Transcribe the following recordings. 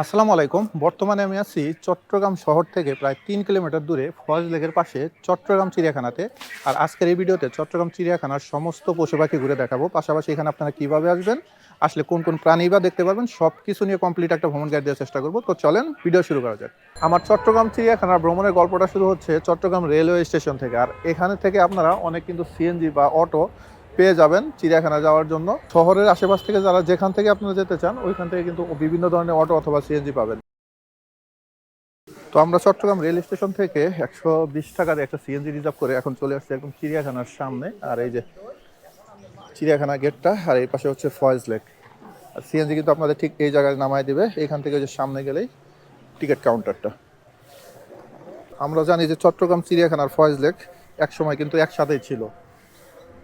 আসসালামু আলাইকুম। বর্তমানে আমি আছি চট্টগ্রাম শহর থেকে প্রায় তিন কিলোমিটার দূরে ফরেস্ট লেকের পাশে চট্টগ্রাম চিড়িয়াখানাতে। আর আজকের এই ভিডিওতে চট্টগ্রাম চিড়িয়াখানার সমস্ত পশু পাখি ঘুরে দেখাবো। পাশাপাশি এখানে আপনারা কীভাবে আসবেন, আসলে কোন কোন প্রাণী বা দেখতে পারবেন সব কিছু নিয়ে কমপ্লিট একটা ভ্রমণ গাইড দেওয়ার চেষ্টা করব। তো চলেন ভিডিও শুরু করা যাক। আমার চট্টগ্রাম চিড়িয়াখানার ভ্রমণের গল্পটা শুরু হচ্ছে চট্টগ্রাম রেলওয়ে স্টেশন থেকে। আর এখানে থেকে আপনারা অনেক কিন্তু সিএনজি বা অটো পেয়ে যাবেন চিড়িয়াখানা যাওয়ার জন্য। শহরের আশেপাশ থেকে যারা যেখান থেকে আপনারা যেতে চান, ওইখান থেকে কিন্তু বিভিন্ন ধরনের অটো অথবা সিএনজি পাবেন। তো আমরা চট্টগ্রাম রেল স্টেশন থেকে একশো বিশ টাকার একটা সিএনজি রিজার্ভ করে এখন চলে আসছি একদম চিড়িয়াখানার সামনে। আর এই যে চিড়িয়াখানা গেটটা আর এই পাশে হচ্ছে ফয়েজ লেক। আর সিএনজি কিন্তু আপনাদের ঠিক এই জায়গায় নামায় দেবে। এখান থেকে যে সামনে গেলেই টিকিট কাউন্টারটা। আমরা জানি যে চট্টগ্রাম চিড়িয়াখানার ফয়েজ লেক এক সময় কিন্তু একসাথেই ছিল।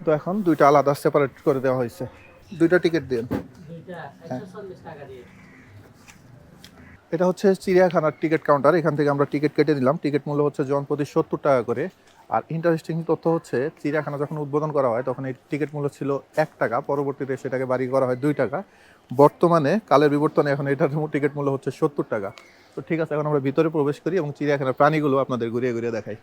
তো এখন দুইটা আলাদা সেপারেট করে দেওয়া হয়েছে। দুইটা টিকিট দিন দিয়ে। এটা হচ্ছে চিড়িয়াখানার টিকিট কাউন্টার এখান থেকে আমরা টিকিট কেটে নিলাম টিকিট মূল্য হচ্ছে জন প্রতি সত্তর টাকা করে। আর ইন্টারেস্টিং তথ্য হচ্ছে চিড়িয়াখানা যখন উদ্বোধন করা হয় তখন এই টিকিট মূল্য ছিল এক টাকা। পরবর্তীতে সেটাকে বাড়ি করা হয় দুই টাকা। বর্তমানে কালের বিবর্তনে এখন এটার টিকিট মূল্য হচ্ছে সত্তর টাকা। তো ঠিক আছে এখন আমরা ভিতরে প্রবেশ করি এবং চিড়িয়াখানার প্রাণীগুলো আপনাদের ঘুরিয়ে ঘুরিয়ে দেখাই।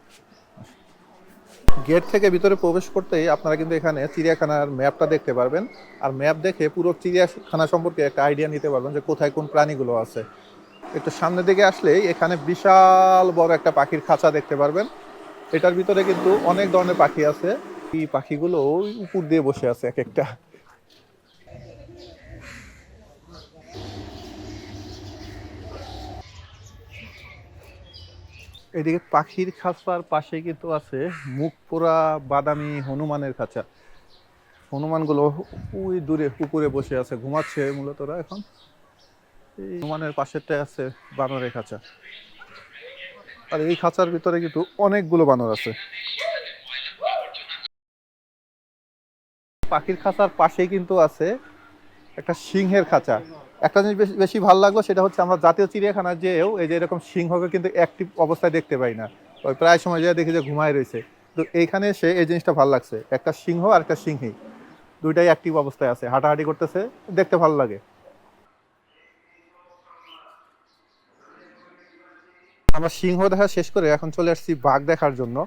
গেট থেকে ভিতরে প্রবেশ করতেই আপনারা কিন্তু এখানে চিড়িয়াখানার ম্যাপটা দেখতে পারবেন। আর ম্যাপ দেখে পুরো চিড়িয়াখানা সম্পর্কে একটা আইডিয়া নিতে পারবেন যে কোথায় কোন প্রাণীগুলো আছে। একটু সামনের দিকে আসলেই এখানে বিশাল বড় একটা পাখির খাঁচা দেখতে পারবেন। এটার ভিতরে কিন্তু অনেক ধরনের পাখি আছে। এই পাখিগুলো উপর দিয়ে বসে আছে এক একটা। এদিকে পাখির খাঁচার পাশে কিন্তু আছে মুখ পোড়া বাদামি হনুমানের খাঁচা। হনুমানগুলো ওই দূরে উপরে বসে আছে, ঘুমাচ্ছে মূলত ওরা এখন। এই হনুমানের পাশেরটায় আছে বানরের খাঁচা। আর এই খাঁচার ভিতরে কিন্তু অনেকগুলো বানর আছে। পাখির খাঁচার পাশেই কিন্তু আছে একটা সিংহের খাঁচা। একটা জিনিস বেশি বেশি ভালো লাগল সেটা হচ্ছে আমরা জাতীয় চিড়িয়াখানার যেও এই যে এরকম সিংহকে কিন্তু অ্যাক্টিভ অবস্থায় দেখতে পাই না। ওই প্রায় সময় যেয়ে দেখি যে ঘুমায় রয়েছে। তো এইখানে এসে এই জিনিসটা ভালো লাগছে। একটা সিংহ আর একটা সিংহী। দুইটাই অ্যাক্টিভ অবস্থায় আছে। হাঁটাহাঁটি করতেছে, দেখতে ভালো লাগে। আমরা সিংহ দেখা শেষ করে এখন চলে আসছি বাঘ দেখার জন্য।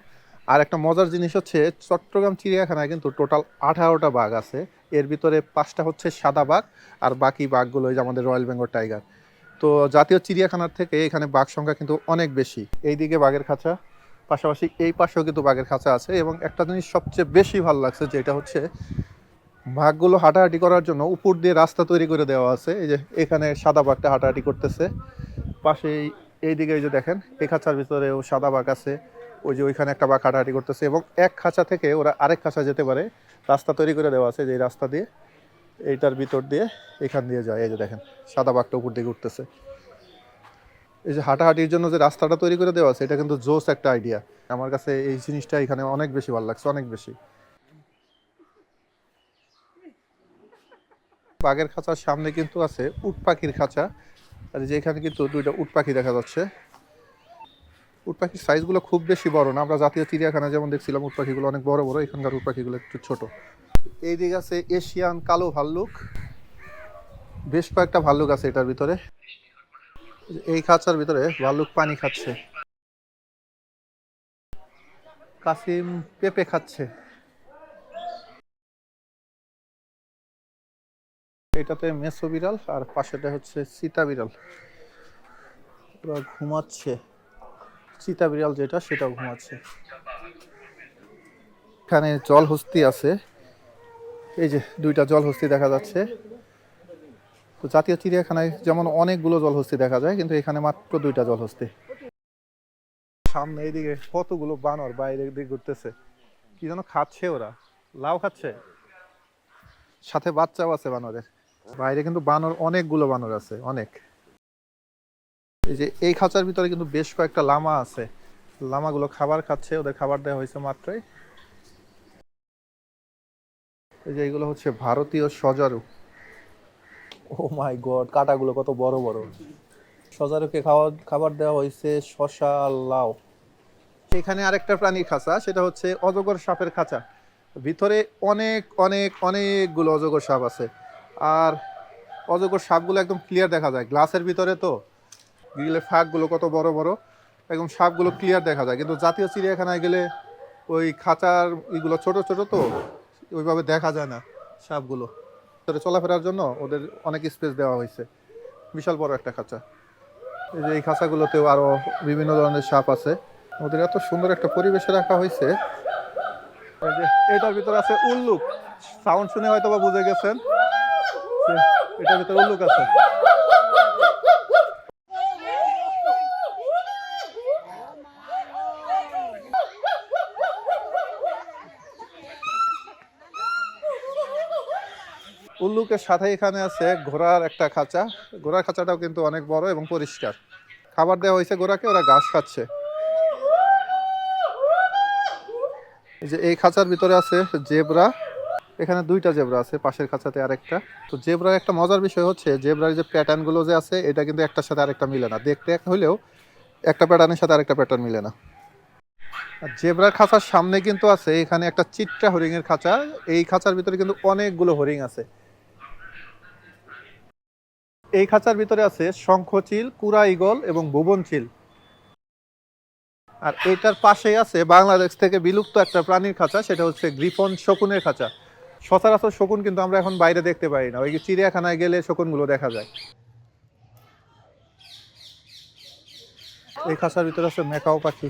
আর একটা মজার জিনিস হচ্ছে চট্টগ্রাম চিড়িয়াখানায় কিন্তু টোটাল আঠারোটা বাঘ আছে। এর ভিতরে পাঁচটা হচ্ছে সাদা বাঘ, আর বাকি বাঘগুলো যে আমাদের রয়্যাল বেঙ্গল টাইগার। তো জাতীয় চিড়িয়াখানার থেকে এখানে বাঘ সংখ্যা কিন্তু অনেক বেশি। এইদিকে বাঘের খাঁচা, পাশাপাশি এই পাশেও কিন্তু বাঘের খাঁচা আছে এবং একটা জিনিস সবচেয়ে বেশি ভালো লাগছে যেটা হচ্ছে বাঘগুলো হাঁটাহাঁটি করার জন্য উপর দিয়ে রাস্তা তৈরি করে দেওয়া আছে। এই যে এখানে সাদা বাঘটা হাঁটাহাঁটি করতেছে। পাশে এই- এই যে দেখেন এই খাঁচার ভিতরেও সাদা বাঘ আছে। ওই যে ওইখানে একটা বাঘ হাঁটাহাঁটি করতেছে এবং এক খাঁচা থেকে ওরা আরেক খাঁচা যেতে পারে। রাস্তা তৈরি করে দেওয়া আছে যে রাস্তা দিয়ে এইটার ভিতর দিয়ে এখান দিয়ে যায়। এই যে দেখেন, সাদা বাঘটা উপর দিকে উঠতেছে। এই যে হাঁটাহাঁটির জন্য যে রাস্তাটা তৈরি করে দেওয়া আছে, এটা কিন্তু জোস একটা আইডিয়া আমার কাছে এই জিনিসটা এখানে অনেক বেশি ভালো লাগছে, অনেক বেশি। বাঘের খাঁচার সামনে কিন্তু আছে উট পাখির খাঁচা। আর এই যে এখানে কিন্তু দুইটা উট পাখি দেখা যাচ্ছে। উট পাখির সাইজগুলো খুব বেশি বড় না। আমরা জাতীয় চিড়িয়াখানা যেমন দেখছিলাম উট পাখিগুলো অনেক বড় বড়। এখানকার উট পাখিগুলো একটু ছোট। এই দিকে আছে এশিয়ান কালো ভাল্লুক। বেশ কয়েকটা ভাল্লুক আছে এটার ভিতরে। এই খাঁচার ভিতরে ভাল্লুক পানি খাচ্ছে। কাসিম পেঁপে খাচ্ছে। এটাতে মেসো বিড়াল আর পাশেটা হচ্ছে সীতা বিড়াল। ওরা ঘুমাচ্ছে। চিতা বিড়াল যেটা, সেটাও ঘুমাচ্ছে। এখানে জল হস্তি আছে। এই যে দুইটা জল হস্তি দেখা যাচ্ছে। তো জাতীয় চিড়িয়াখানায় যেমন অনেকগুলো জলহস্তি দেখা যায়, কিন্তু এখানে মাত্র দুইটা জলহস্তি। সামনে এইদিকে কতগুলো বানর বাইরে দিকে ঘুরতেছে। কি যেন খাচ্ছে ওরা। লাউ খাচ্ছে। সাথে বাচ্চাও আছে বানরের। বাইরে কিন্তু বানর, অনেকগুলো বানর আছে, অনেক। এই যে এই খাঁচার ভিতরে কিন্তু বেশ কয়েকটা লামা আছে। লামাগুলো খাবার খাচ্ছে, ওদের খাবার দেওয়া হয়েছে মাত্রই। এই যে এগুলো হচ্ছে ভারতীয় সজারু। ও মাই গড, কাটাগুলো কত বড় বড়। সজারুকে খাওয়া খাবার দেওয়া হয়েছে শশা লাউ। এখানে আরেকটা প্রাণীর খাঁচা, সেটা হচ্ছে অজগর সাপের খাঁচা। ভিতরে অনেক অনেক, অনেকগুলো অজগর সাপ আছে। আর অজগর সাপগুলো একদম ক্লিয়ার দেখা যায়। গ্লাসের ভিতরে তো। গ্রিলের ফাঁকগুলো কত বড় বড় একদম সাপগুলো ক্লিয়ার দেখা যায়। কিন্তু জাতীয় চিড়িয়াখানায় গেলে ওই খাঁচার এগুলো ছোট ছোট তো, ওইভাবে দেখা যায় না সাপগুলো। ভিতরে চলাফেরার জন্য ওদের অনেক স্পেস দেওয়া হয়েছে। বিশাল বড় একটা খাঁচা। এই যে এই খাঁচাগুলোতেও আরও বিভিন্ন ধরনের সাপ আছে। ওদের এত সুন্দর একটা পরিবেশে রাখা হয়েছে। এটার ভিতরে আছে উল্লুক। সাউন্ড শুনে হয়তো বা বুঝে গেছেন এটার ভিতরে উল্লুক আছে। উল্লুকের সাথে এখানে আছে ঘোড়ার একটা খাঁচা। ঘোড়ার খাঁচাটাও কিন্তু অনেক বড় এবং পরিষ্কার। খাবার দেওয়া হয়েছে ঘোড়াকে, ওরা ঘাস খাচ্ছে। যে এই খাঁচার ভিতরে আছে জেব্রা। এখানে দুইটা জেব্রা আছে, পাশের খাঁচাতে আরেকটা। তো জেব্রার একটা মজার বিষয় হচ্ছে, জেব্রার যে প্যাটার্নগুলো যে আছে, এটা কিন্তু একটার সাথে আরেকটা মিলে না। দেখতে এক হলেও একটা প্যাটার্নের সাথে আরেকটা প্যাটার্ন মিলে না। জেব্রার খাঁচার সামনে কিন্তু আছে এখানে একটা চিত্রা হরিং এর খাঁচা। এই খাঁচার ভিতরে কিন্তু অনেকগুলো হরিং আছে। এই খাঁচার ভিতরে আছে শঙ্খচিল কুরা ইগল এবং ভুবনচিল আর এটার পাশেই আছে বাংলাদেশ থেকে বিলুপ্ত একটা প্রাণীর খাঁচা, সেটা হচ্ছে গ্রিফন শকুনের খাঁচা। সচরাচর শকুন কিন্তু আমরা এখন বাইরে দেখতে পাই না, ওই চিড়িয়াখানায় গেলে শকুনগুলো দেখা যায়। এই খাঁচার ভিতরে আছে মেকাও পাখি।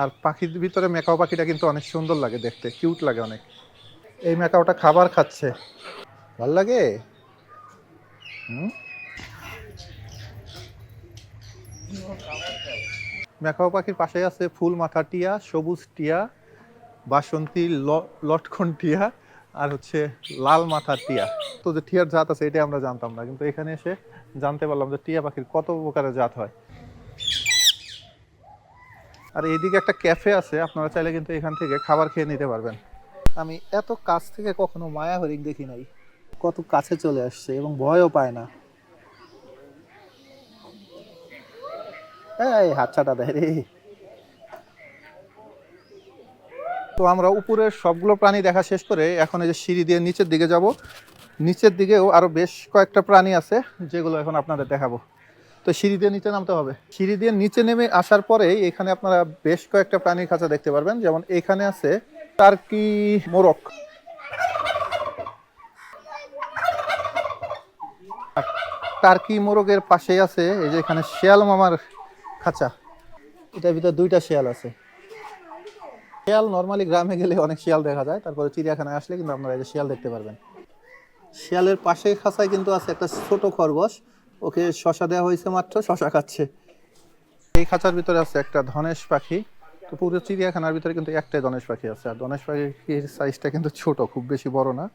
আর পাখির ভিতরে মেকাও পাখিটা কিন্তু অনেক সুন্দর লাগে দেখতে, কিউট লাগে অনেক। এই মেকাওটা খাবার খাচ্ছে। ভালো লাগে? মেকাও পাখির পাশে আছে ফুল মাথা টিয়া, সবুজ টিয়া, বাসন্তী লটকন টিয়া আর হচ্ছে লাল মাথার টিয়া। তো যে টিয়ার জাত আছে এটা আমরা জানতাম না, কিন্তু এখানে এসে জানতে পারলাম যে টিয়া পাখির কত প্রকারের জাত হয়। আর এইদিকে একটা ক্যাফে আছে, আপনারা চাইলে কিন্তু এখান থেকে খাবার খেয়ে নিতে পারবেন। আমি এত কাছ থেকে কখনো মায়া হরিণ দেখি নাই। কত কাছে চলে আসছে এবং ভয়ও পায় না। এই হাতছাটা দেয় রে। তো আমরা উপরের সবগুলো প্রাণী দেখা শেষ করে এখন এই যে সিঁড়ি দিয়ে নিচের দিকে যাব। নিচের দিকেও আরও বেশ কয়েকটা প্রাণী আছে যেগুলো এখন আপনাদের দেখাবো। তো সিঁড়ি দিয়ে নিচে নামতে হবে। সিঁড়ি দিয়ে নিচে নেমে আসার পরেই এখানে আপনারা বেশ কয়েকটা প্রাণীর খাঁচা দেখতে পারবেন। যেমন এখানে আছে টার্কি মোরক আর টার্কি মোরগের পাশেই আছে, এই যে এখানে শিয়াল মামার খাঁচা। এটার ভিতরে দুইটা শিয়াল আছে। শিয়াল নর্মালি গ্রামে গেলে অনেক শিয়াল দেখা যায়, তারপরে চিড়িয়াখানায় আসলে কিন্তু আপনারা এই যে শিয়াল দেখতে পারবেন। শিয়ালের পাশে খাঁচায় কিন্তু আছে একটা ছোট খরগোশ, ওকে শশা দেওয়া হয়েছে মাত্র, শশা খাচ্ছে। এই খাঁচার ভিতরে আছে একটা ধনেশ পাখি, তো পুরো চিড়িয়াখানার ভিতরে কিন্তু একটাই ধনেশ পাখি আছে, আর ধনেশ পাখির সাইজটা কিন্তু ছোট, খুব বেশি বড় না।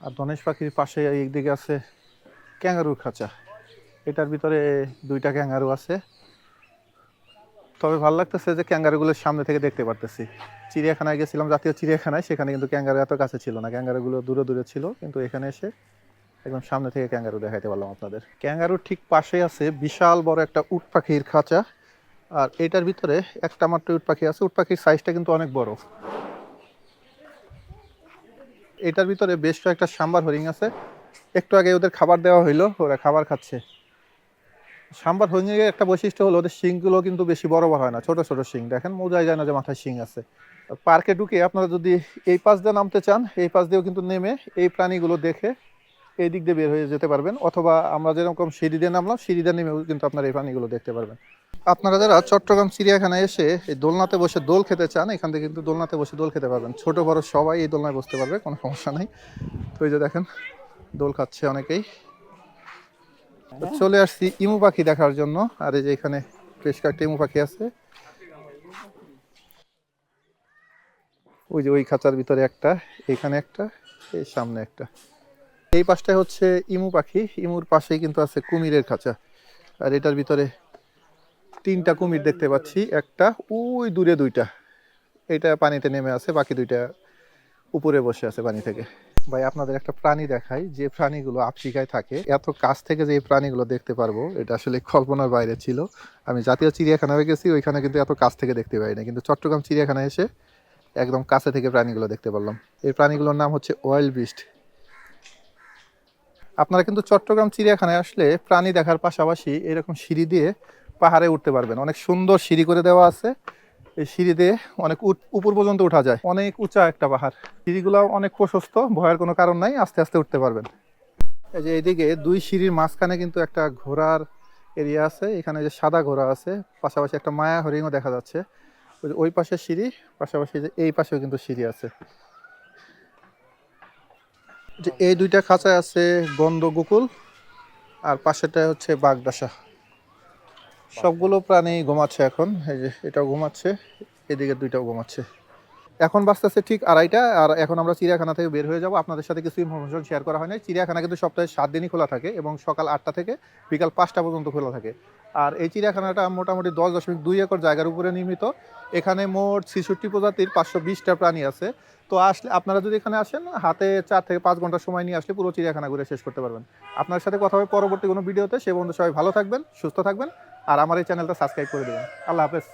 আর ধনেশ পাখির পাশে এইদিকে আছে ক্যাঙ্গারুর খাঁচা। এটার ভিতরে দুইটা ক্যাঙ্গারু আছে। তবে ভালো লাগতেছে যে ক্যাঙ্গারুগুলোর সামনে থেকে দেখতে পারতেছি। চিড়িয়াখানায় গেছিলাম, জাতীয় চিড়িয়াখানায়, সেখানে কিন্তু ক্যাঙ্গারু এত কাছে ছিল না। ক্যাঙ্গারুগুলো দূরে দূরে ছিল, কিন্তু এখানে এসে একদম সামনে থেকে ক্যাঙ্গারু দেখাইতে পারলাম আপনাদের। ক্যাঙ্গারুর ঠিক পাশে আছে বিশাল বড় একটা উট পাখির খাঁচা। আর এটার ভিতরে একটা মাত্র উট পাখি আছে। উট পাখির সাইজটা কিন্তু অনেক বড়। এটার ভিতরে বেশ কয়েকটা সাম্বার হরিং আছে। একটু আগে ওদের খাবার দেওয়া হইল, ওরা খাবার খাচ্ছে। সাম্বার হরিণের একটা বৈশিষ্ট্য হলো, ওদের শিংগুলো কিন্তু বেশি বড় বড় হয় না, ছোট ছোট শিং। দেখেন বোঝাই যায় না যে মাথায় শিং আছে। পার্কে ঢুকে আপনারা যদি এই পাশ দিয়ে নামতে চান, এই পাশ দিয়েও কিন্তু নেমে এই প্রাণীগুলো দেখে এই দিক দিয়ে বের হয়ে যেতে পারবেন। অথবা আমরা যেরকম সিঁড়ি দিয়ে নামলাম, সিঁড়ি দিয়ে নেমেও কিন্তু আপনারা এই প্রাণীগুলো দেখতে পারবেন। আপনারা যারা চট্টগ্রাম চিড়িয়াখানায় এসে এই দোলনাতে বসে দোল খেতে চান, এখান থেকে কিন্তু দোলনাতে বসে দোল খেতে পারবেন। ছোট, বড় সবাই এই দোলনায় বসতে পারবে, কোনো সমস্যা নেই। তো এই যে দেখেন দোল খাচ্ছে অনেকেই। চলে আসছি ইমু পাখি দেখার জন্য। আর এই যে এখানে বেশ কয়েকটা ইমু পাখি আছে। ওই যে ওই খাঁচার ভিতরে একটা এখানে একটা এই সামনে একটা। এই পাশটায় হচ্ছে ইমু পাখি। ইমুর পাশেই কিন্তু আছে কুমিরের খাঁচা। আর এটার ভিতরে তিনটা কুমির দেখতে পাচ্ছি। একটা ওই দূরে দুইটা। এটা পানিতে নেমে আছে বাকি দুইটা উপরে বসে আছে পানি থেকে। ভাই, আপনাদের একটা প্রাণী দেখাই। যে প্রাণীগুলো আফ্রিকায় থাকে, এত কাছ থেকে যে এই প্রাণীগুলো দেখতে পারব, এটা আসলে কল্পনার বাইরে ছিল। আমি জাতীয় চিড়িয়াখানায় গেছি, ওইখানে কিন্তু এত কাছ থেকে দেখতে পাই না কিন্তু চট্টগ্রাম চিড়িয়াখানায় এসে একদম কাছে থেকে প্রাণীগুলো দেখতে পারলাম। এই প্রাণীগুলোর নাম হচ্ছে ওয়াইল্ড বিস্ট। আপনারা কিন্তু চট্টগ্রাম চিড়িয়াখানায় আসলে প্রাণী দেখার পাশাপাশি এরকম সিঁড়ি দিয়ে পাহাড়ে উঠতে পারবেন। অনেক সুন্দর সিঁড়ি করে দেওয়া আছে। এই সিঁড়ি দিয়ে অনেক উপর পর্যন্ত ওঠা যায়। অনেক উঁচা একটা পাহাড়। সিঁড়িগুলো অনেক প্রশস্ত, ভয়ের কোনো কারণ নাই, আস্তে আস্তে উঠতে পারবেন। এই যে এইদিকে দুই সিঁড়ির মাঝখানে কিন্তু একটা ঘোড়ার এরিয়া আছে, এখানে যে সাদা ঘোড়া আছে, পাশাপাশি একটা মায়া হরিণও দেখা যাচ্ছে। ওই পাশে সিঁড়ি, পাশাপাশি যে এই পাশেও কিন্তু সিঁড়ি আছে। যে এই দুইটা খাঁচায় আছে গন্ধ গোকুল, আর পাশেটা হচ্ছে বাগদাসা সবগুলো প্রাণী ঘুমাচ্ছে এখন। এই যে এটাও ঘুমাচ্ছে, এদিকে দুইটাও ঘুমাচ্ছে। এখন বাঁচতেছে ঠিক আড়াইটা, আর এখন আমরা চিড়িয়াখানা থেকে বের হয়ে যাব। আপনাদের সাথে কিছু ইনফরমেশন শেয়ার করা হয় না চিড়িয়াখানা কিন্তু সপ্তাহে সাত দিনই খোলা থাকে এবং সকাল আটটা থেকে বিকাল পাঁচটা পর্যন্ত খোলা থাকে। আর এই চিড়িয়াখানাটা মোটামুটি দশ দশমিক দুই একর জায়গার উপরে নির্মিত। এখানে মোট ছেষট্টি প্রজাতির পাঁচশো বিশটা প্রাণী আছে। তো আসলে আপনারা যদি এখানে আসেন, হাতে চার থেকে পাঁচ ঘণ্টা সময় নিয়ে আসলে পুরো চিড়িয়াখানা ঘুরে শেষ করতে পারবেন। আপনার সাথে কথা হবে পরবর্তী কোনো ভিডিওতে। সে বন্ধু সবাই ভালো থাকবেন, সুস্থ থাকবেন। আর আমার এই চ্যানেলটা সাবস্ক্রাইব করে দেবেন। আল্লাহ হাফেজ।